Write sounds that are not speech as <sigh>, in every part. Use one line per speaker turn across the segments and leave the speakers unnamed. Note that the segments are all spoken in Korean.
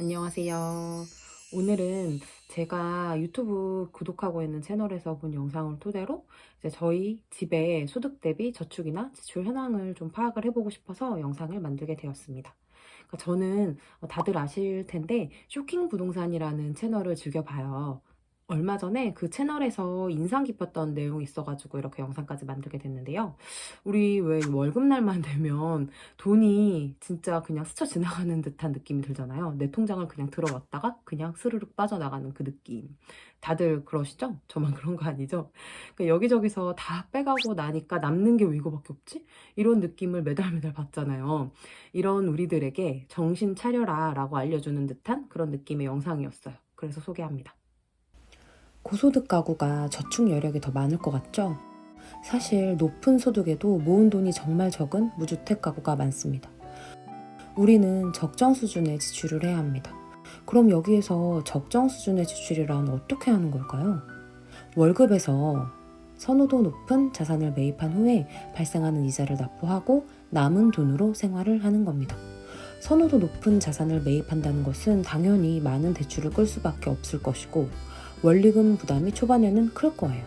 안녕하세요. 오늘은 제가 유튜브 구독하고 있는 채널에서 본 영상을 토대로 이제 저희 집의 소득 대비 저축이나 지출 현황을 좀 파악을 해보고 싶어서 영상을 만들게 되었습니다. 그러니까 저는 다들 아실 텐데 쇼킹 부동산이라는 채널을 즐겨봐요. 얼마 전에 그 채널에서 인상 깊었던 내용이 있어가지고 이렇게 영상까지 만들게 됐는데요. 우리 왜 월급날만 <laughs> 되면 돈이 진짜 그냥 스쳐 지나가는 듯한 느낌이 들잖아요. 내 통장을 그냥 들어왔다가 그냥 스르륵 빠져나가는 그 느낌. 다들 그러시죠? 저만 <laughs> 그런 거 아니죠? 그러니까 여기저기서 다 빼가고 나니까 남는 게 왜 이거밖에 없지? 이런 느낌을 매달 매달 받잖아요. 이런 우리들에게 정신 차려라 라고 알려주는 듯한 그런 느낌의 영상이었어요. 그래서 소개합니다. 고소득 가구가 저축 여력이 더 많을 것 같죠? 사실 높은 소득에도 모은 돈이 정말 적은 무주택 가구가 많습니다. 우리는 적정 수준의 지출을 해야 합니다. 그럼 여기에서 적정 수준의 지출이란 어떻게 하는 걸까요? 월급에서 선호도 높은 자산을 매입한 후에 발생하는 이자를 납부하고 남은 돈으로 생활을 하는 겁니다. 선호도 높은 자산을 매입한다는 것은 당연히 많은 대출을 끌 수밖에 없을 것이고 원리금 부담이 초반에는 클 거예요.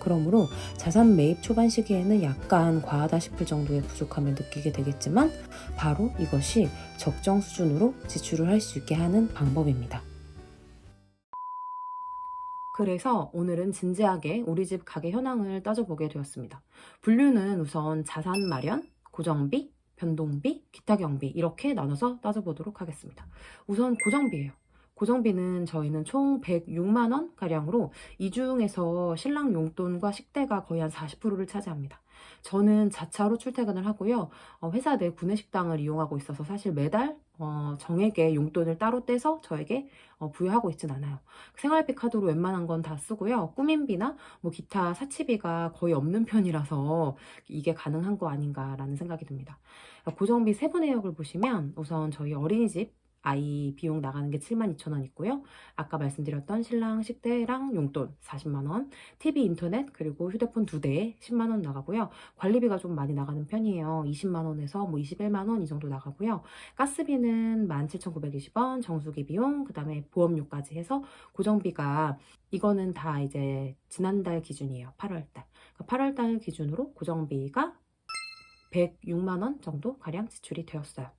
그러므로 자산 매입 초반 시기에는 약간 과하다 싶을 정도의 부족함을 느끼게 되겠지만 바로 이것이 적정 수준으로 지출을 할 수 있게 하는 방법입니다. 그래서 오늘은 진지하게 우리 집 가계 현황을 따져보게 되었습니다. 분류는 우선 자산 마련, 고정비, 변동비, 기타 경비 이렇게 나눠서 따져보도록 하겠습니다. 우선 고정비예요. 고정비는 저희는 총 106만 원 가량으로 이 중에서 신랑 용돈과 식대가 거의 한 40%를 차지합니다. 저는 자차로 출퇴근을 하고요. 어, 회사 내 구내식당을 이용하고 있어서 사실 매달 어, 정액의 용돈을 따로 떼서 저에게 어, 부여하고 있진 않아요. 생활비 카드로 웬만한 건 다 쓰고요. 꾸민비나 뭐 기타 사치비가 거의 없는 편이라서 이게 가능한 거 아닌가라는 생각이 듭니다. 고정비 세부 내역을 보시면 우선 저희 어린이집 아이 비용 나가는 게 7만 2천 원 있고요. 아까 말씀드렸던 신랑 식대랑 용돈 40만 원, TV 인터넷 그리고 휴대폰 두 대에 10만 원 나가고요. 관리비가 좀 많이 나가는 편이에요. 20만 원에서 뭐 21만 원 이 정도 나가고요. 가스비는 17,920원, 정수기 비용, 그 다음에 보험료까지 해서 고정비가 이거는 다 이제 지난달 기준이에요. 8월 달. 8월 달 기준으로 고정비가 106만 원 정도 가량 지출이 되었어요.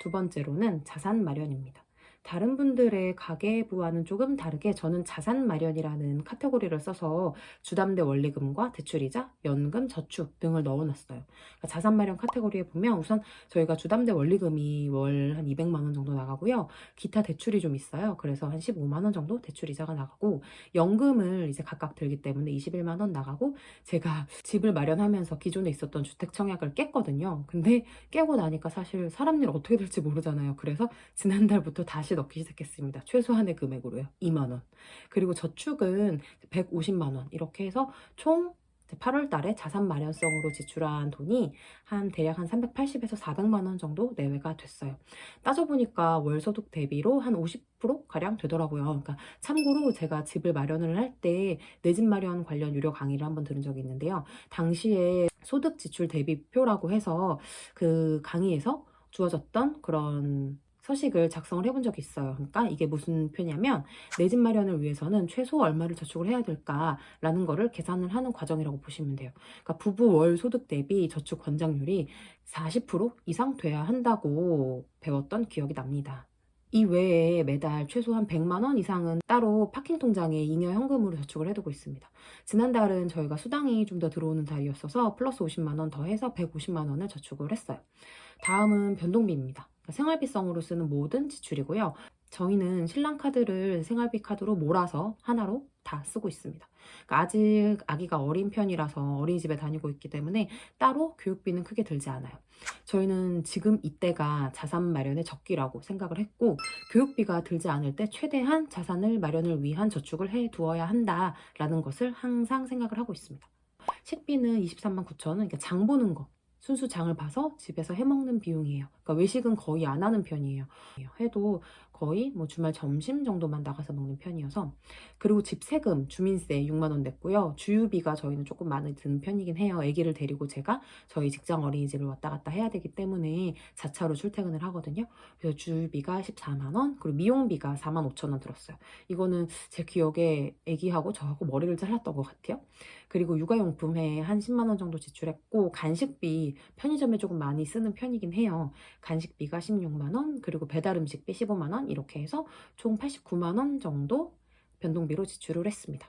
두 번째로는 자산 마련입니다. 다른 분들의 가계부와는 조금 다르게 저는 자산 마련이라는 카테고리를 써서 주담대 원리금과 대출이자 연금, 저축 등을 넣어놨어요. 그러니까 자산 마련 카테고리에 보면 우선 저희가 주담대 원리금이 월 한 200만 원 정도 나가고요. 기타 대출이 좀 있어요. 그래서 한 15만 원 정도 대출 이자가 나가고 연금을 이제 각각 들기 때문에 21만 원 나가고 제가 집을 마련하면서 기존에 있었던 주택 청약을 깼거든요. 근데 깨고 나니까 사실 사람 일 어떻게 될지 모르잖아요. 그래서 지난달부터 다시 넣기 시작했습니다. 최소한의 금액으로요. 2만 원. 그리고 저축은 150만 원. 이렇게 해서 총 8월 달에 자산 마련성으로 지출한 돈이 한 대략 한 380에서 400만 원 정도 내외가 됐어요. 따져보니까 월 소득 대비로 한 50% 가량 되더라고요. 그러니까 참고로 제가 집을 마련을 할 때 내 집 마련 관련 유료 강의를 한번 들은 적이 있는데요. 당시에 소득 지출 대비표라고 해서 그 강의에서 주어졌던 그런 서식을 작성을 해본 적이 있어요. 그러니까 이게 무슨 표냐면 내 집 마련을 위해서는 최소 얼마를 저축을 해야 될까라는 거를 계산을 하는 과정이라고 보시면 돼요. 그러니까 부부 월 소득 대비 저축 권장률이 40% 이상 돼야 한다고 배웠던 기억이 납니다. 이 외에 매달 최소한 100만 원 이상은 따로 파킹 통장에 잉여 현금으로 저축을 해두고 있습니다. 지난달은 저희가 수당이 좀 더 들어오는 달이었어서 플러스 50만 원 더해서 150만 원을 저축을 했어요. 다음은 변동비입니다. 그러니까 생활비성으로 쓰는 모든 지출이고요. 저희는 신랑 카드를 생활비 카드로 몰아서 하나로 다 쓰고 있습니다. 그러니까 아직 아기가 어린 편이라서 어린이집에 다니고 있기 때문에 따로 교육비는 크게 들지 않아요. 저희는 지금 이때가 자산 마련의 적기라고 생각을 했고 교육비가 들지 않을 때 최대한 자산을 마련을 위한 저축을 해 두어야 한다라는 것을 항상 생각을 하고 있습니다. 식비는 23만 9천 원, 그러니까 장 보는 거 순수 장을 봐서 집에서 해먹는 비용이에요. 그러니까 외식은 거의 안 하는 편이에요. 해도 거의 뭐 주말 점심 정도만 나가서 먹는 편이어서 그리고 집 세금 주민세 6만 원 냈고요. 주유비가 저희는 조금 많이 드는 편이긴 해요. 아기를 데리고 제가 저희 직장 어린이집을 왔다 갔다 해야 되기 때문에 자차로 출퇴근을 하거든요. 그래서 주유비가 14만 원, 그리고 미용비가 4만 5천 원 들었어요. 이거는 제 기억에 아기하고 저하고 머리를 잘랐던 것 같아요. 그리고 육아용품에 한 10만 원 정도 지출했고 간식비 편의점에 조금 많이 쓰는 편이긴 해요. 간식비가 16만 원, 그리고 배달 음식비 15만 원 이렇게 해서 총 89만 원 정도 변동비로 지출을 했습니다.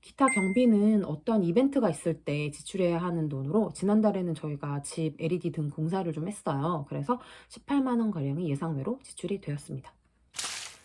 기타 경비는 어떤 이벤트가 있을 때 지출해야 하는 돈으로 지난달에는 저희가 집 LED 등 공사를 좀 했어요. 그래서 18만 원 가량이 예상외로 지출이 되었습니다.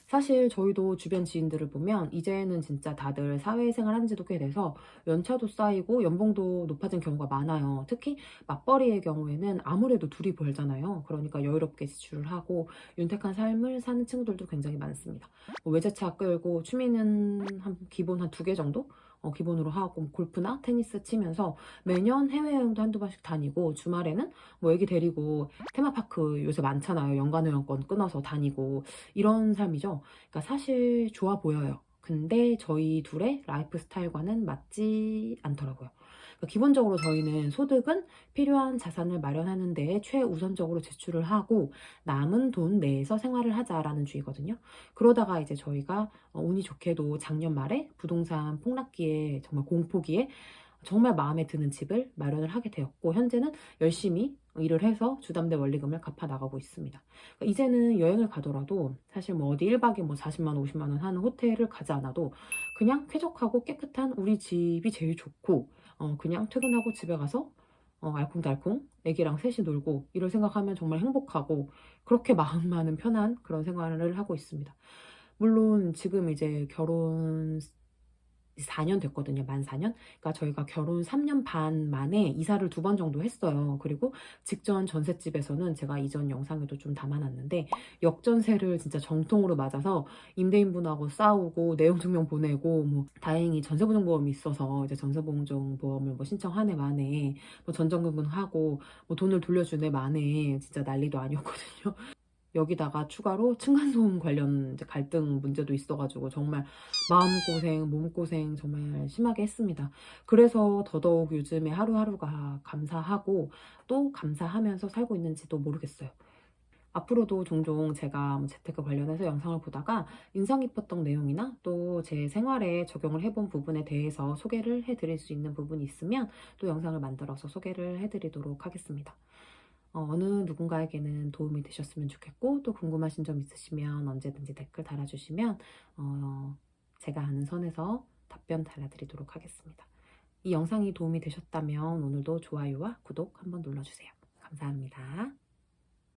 사실 저희도 주변 지인들을 보면 이제는 진짜 다들 사회생활 한 지도 꽤 돼서 연차도 쌓이고 연봉도 높아진 경우가 많아요. 특히 맞벌이의 경우에는 아무래도 둘이 벌잖아요. 그러니까 여유롭게 지출을 하고 윤택한 삶을 사는 친구들도 굉장히 많습니다. 뭐 외제차 끌고 취미는 한 기본 한 두 개 정도? 어, 기본으로 하고 뭐 골프나 테니스 치면서 매년 해외여행도 한두 번씩 다니고 주말에는 뭐 애기 데리고 테마파크 요새 많잖아요. 연간회원권 끊어서 다니고 이런 삶이죠. 그러니까 사실 좋아 보여요. 근데 저희 둘의 라이프 스타일과는 맞지 않더라고요. 그러니까 기본적으로 저희는 소득은 필요한 자산을 마련하는 데에 최우선적으로 제출을 하고 남은 돈 내에서 생활을 하자라는 주의거든요. 그러다가 이제 저희가 어, 운이 좋게도 작년 말에 부동산 폭락기에 정말 공포기에 정말 마음에 드는 집을 마련을 하게 되었고 현재는 열심히 일을 해서 주담대 원리금을 갚아 나가고 있습니다. 그러니까 이제는 여행을 가더라도 사실 뭐 어디 1박에 뭐 40만 원, 50만 원 하는 호텔을 가지 않아도 그냥 쾌적하고 깨끗한 우리 집이 제일 좋고 어, 그냥 퇴근하고 집에 가서 어, 알콩달콩 애기랑 셋이 놀고 이럴 생각하면 정말 행복하고 그렇게 마음만은 <laughs> 편한 그런 생활을 하고 있습니다. 물론 지금 이제 결혼 4년 됐거든요. 만 4년. 그러니까 저희가 결혼 3년 반 만에 이사를 두 번 정도 했어요. 그리고 직전 전셋집에서는 제가 이전 영상에도 좀 담아놨는데 역전세를 진짜 정통으로 맞아서 임대인분하고 싸우고 내용 증명 보내고 뭐 다행히 전세보증보험이 있어서 이제 전세보증보험을 뭐 신청한 해 만에 뭐 전전긍긍 하고 뭐 돈을 돌려준 해 만에 진짜 난리도 아니었거든요. 여기다가 추가로 층간소음 관련 갈등 문제도 있어가지고 정말 마음고생, 몸고생 정말 심하게 했습니다. 그래서 더더욱 요즘에 하루하루가 감사하고 또 감사하면서 살고 있는지도 모르겠어요. 앞으로도 종종 제가 뭐 재테크 관련해서 영상을 보다가 인상 깊었던 내용이나 또 제 생활에 적용을 해본 부분에 대해서 소개를 해드릴 수 있는 부분이 있으면 또 영상을 만들어서 소개를 해드리도록 하겠습니다. 어, 어느 누군가에게는 도움이 되셨으면 좋겠고 또 궁금하신 점 있으시면 언제든지 댓글 달아주시면 어, 제가 아는 선에서 답변 달아드리도록 하겠습니다. 이 영상이 도움이 되셨다면 오늘도 좋아요와 구독 한번 눌러주세요. 감사합니다.